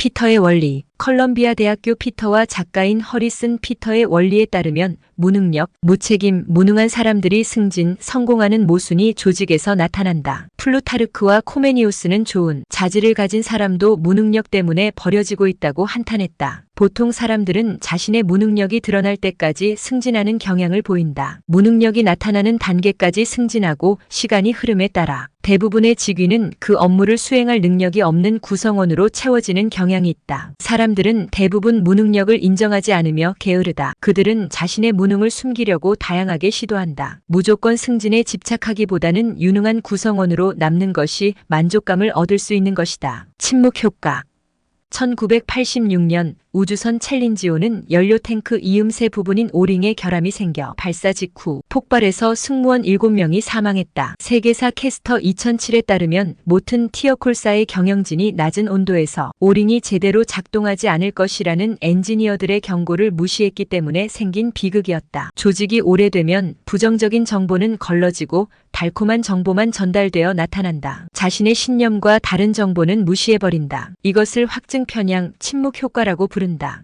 피터의 원리. 컬럼비아 대학교 피터와 작가인 허리슨 피터의 원리에 따르면 무능력, 무책임, 무능한 사람들이 승진, 성공하는 모순이 조직에서 나타난다. 플루타르크와 코메니우스는 좋은 자질을 가진 사람도 무능력 때문에 버려지고 있다고 한탄했다. 보통 사람들은 자신의 무능력이 드러날 때까지 승진하는 경향을 보인다. 무능력이 나타나는 단계까지 승진하고 시간이 흐름에 따라 대부분의 직위는 그 업무를 수행할 능력이 없는 구성원으로 채워지는 경향이 있다. 사람 들은 대부분 무능력을 인정하지 않으며 게으르다. 그들은 자신의 무능을 숨기려고 다양하게 시도한다. 무조건 승진에 집착하기보다는 유능한 구성원으로 남는 것이 만족감을 얻을 수 있는 것이다. 침묵 효과 1986년 우주선 챌린지호는 연료 탱크 이음새 부분인 오링에 결함이 생겨 발사 직후 폭발해서 승무원 7명이 사망했다. 세계사 캐스터 2007에 따르면 모튼 티어콜사의 경영진이 낮은 온도에서 오링이 제대로 작동하지 않을 것이라는 엔지니어들의 경고를 무시했기 때문에 생긴 비극이었다. 조직이 오래되면 부정적인 정보는 걸러지고 달콤한 정보만 전달되어 나타난다. 자신의 신념과 다른 정보는 무시해버린다. 이것을 확증 편향, 침묵 효과라고 부른다.